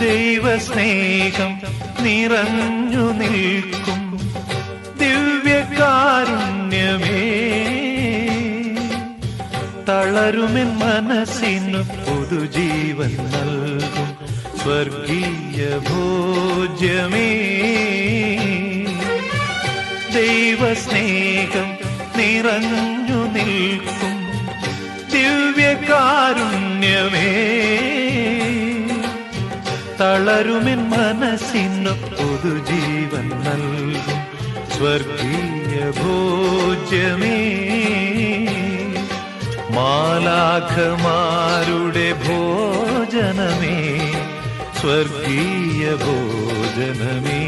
ദൈവസ്നേഹം നിറഞ്ഞു നിൽക്കും. ദിവ്യകാരുണ്യമേ തളരുമെൻ മനസ്സിനു പുതുജീവൻ നൽകും. സ്വർഗീയ ഭോജ്യമേ ദൈവസ്നേഹം നിറഞ്ഞു നിൽക്കും. ദിവ്യകാരുണ്യമേ തളരുമെൻ മനസ്സിനു പൊതുജീവൻ നൽകും. സ്വർഗീയ ഭോജ്യമേ മാലാഖമാരുടെ ഭോജനമേ സ്വർഗീയ ഭോജനമേ.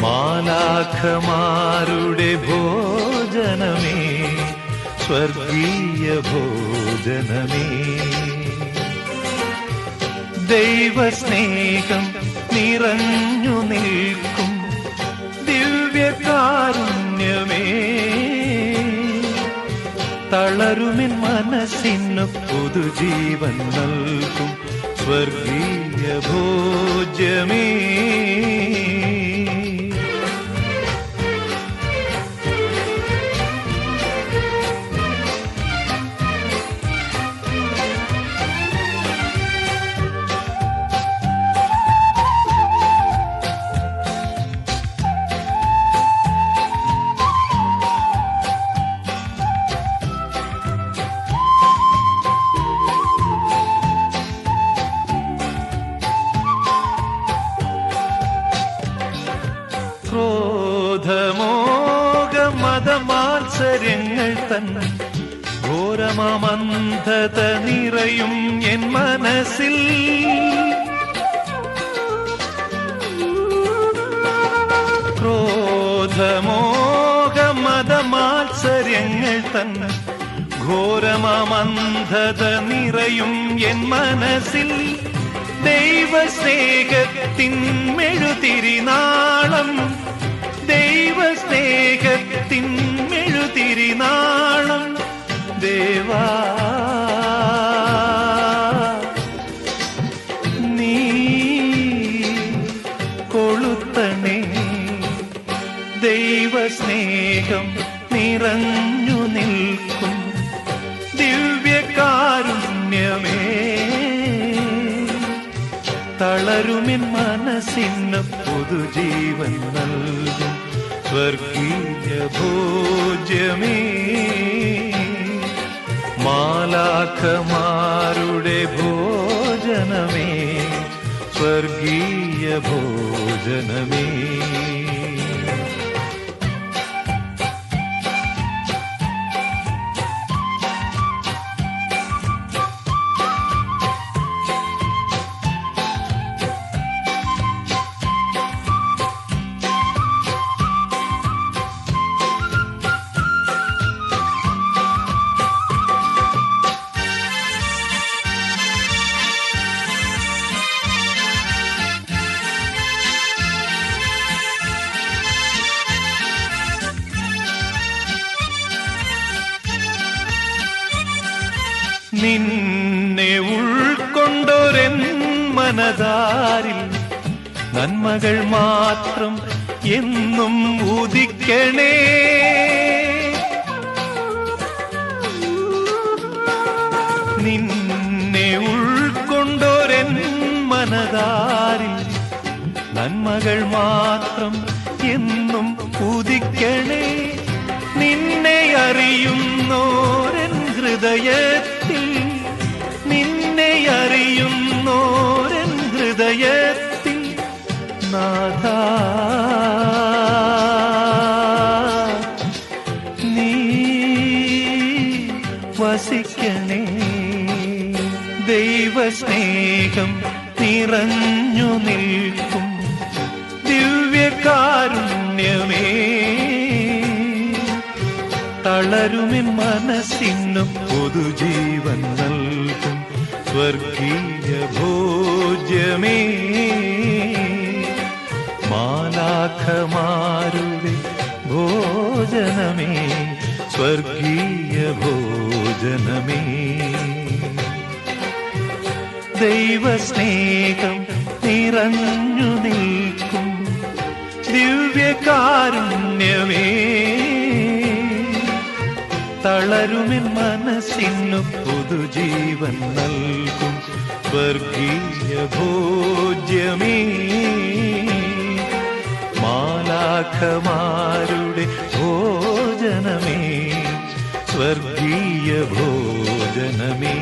മാലാഖമാരുടെ ഭോജനമേ സ്വർഗീയ ഭോജനമേ. ദൈവസ്നേഹം നിറഞ്ഞു നിൽക്കും ദിവ്യകാരുണ്യമേ. തളരുമിൻ മനസ്സിനു പുതുജീവൻ നൽകും സ്വർഗീയ ഭോജ്യമേ. തൻ നിറയും എൻ മനസ്സിൽ. ക്രോധമോക മതമാത്സര്യങ്ങൾ തൻ നിറയും എൻ മനസ്സിൽ. ദൈവസ്നേഹത്തിൻ മെഴുതിരിനാളം ദൈവസ്നേഹത്തിൻ മനസ്സിന് പുതുജീവൻ നൽകും. സ്വർഗീയ ഭോജ്യമേ മാലാഖമാരുടെ ഭോജനമേ സ്വർഗീയ ഭോജനമേ. നിന്നെ ഉൾക്കൊണ്ടൊരെൻ മനതാരിൽ നന്മകൾ മാത്രം എന്നും ഉദിക്കണേ. നിന്നെ ഉൾക്കൊണ്ടൊരെൻ മനതാരിൽ നന്മകൾ മാത്രം എന്നും ഉദിക്കണേ. നിന്നെ അറിയുന്നോരൻ ഹൃദയത്തിൽ നിന്നെ അറിയുന്നോരൻ ഹൃദയത്തിൽ നാഥ. നീ വസിക്കണേ. ദൈവസ്നേഹം നിറഞ്ഞു നിൽക്കും. ദിവ്യകാരുണ്യമേ. തളരുമിൻ മനസ്സിനും പൊതുജീവൻ നൽകും. സ്വർഗീയ ഭോജ്യമേ മാലാഖമാരുടെ ഭോജനമേ സ്വർഗീയ ഭോജനമേ. ദൈവസ്നേഹം നിറഞ്ഞു നിൽക്കും ദിവ്യകാരുണ്യമേ. തളരുമെൻ മനസ്സിനു പുതുജീവൻ നൽകും. വർഗീയ ഭോജ്യമേ മാലാഖമാരുടെ ഭോജനമേ സ്വർഗീയ ഭോജനമേ.